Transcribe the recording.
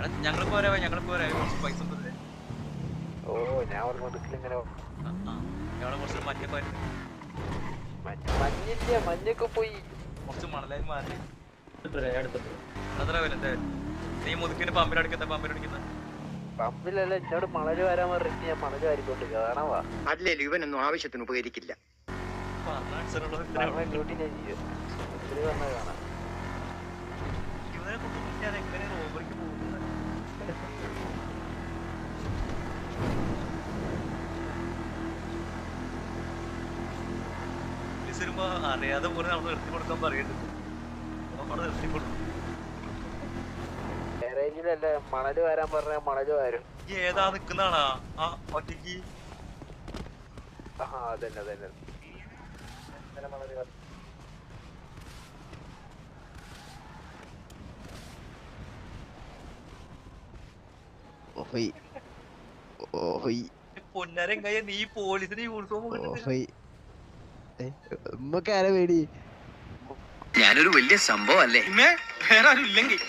എടാ, ഞങ്ങൾ പോരാ ഞങ്ങൾ പോരാ. കുറച്ച് പൈസ ഓ ഞാൻ ഒരു. കുറച്ച് മഞ്ഞ മഞ്ഞില്ല മഞ്ഞൊക്കെ പോയി. കുറച്ച് മണലായി മാറി. നീ മുതുക്കിന് പമ്പിലടിക്കുന്ന പമ്പിലടിക്കുന്ന പമ്പിലല്ല എന്നോട് മണൽ വരാൻ പറഞ്ഞിട്ട് ഞാൻ മണൽ വാരിക്കൊണ്ട് കാണാവാ ഇവനൊന്നും ആവശ്യത്തിന് ഉപകരിക്കില്ല. പറഞ്ഞ കാണാം. വരുമ്പോ അറിയാതെ പോലെ നമ്മൾ നിർത്തി കൊടുക്കാൻ പറയുന്നുണ്ട് നമ്മൾ നിർത്തി കൊടുക്കും. ഗാരേജിലല്ല മണൽ വരാൻ പറഞ്ഞ മണൽ വരും. ഈ ഏതാ നിക്കുന്നാണാ ആ ഒറ്റയ്ക്ക്. ആ അതന്നെ കയ്യ നീ പോലീസിന്റെ യൂണിഫോം ഉമ്മക്കാരെ പേടി? ഞാനൊരു വലിയ സംഭവം അല്ലേ? വേറെ ആരും ഇല്ലെങ്കിൽ.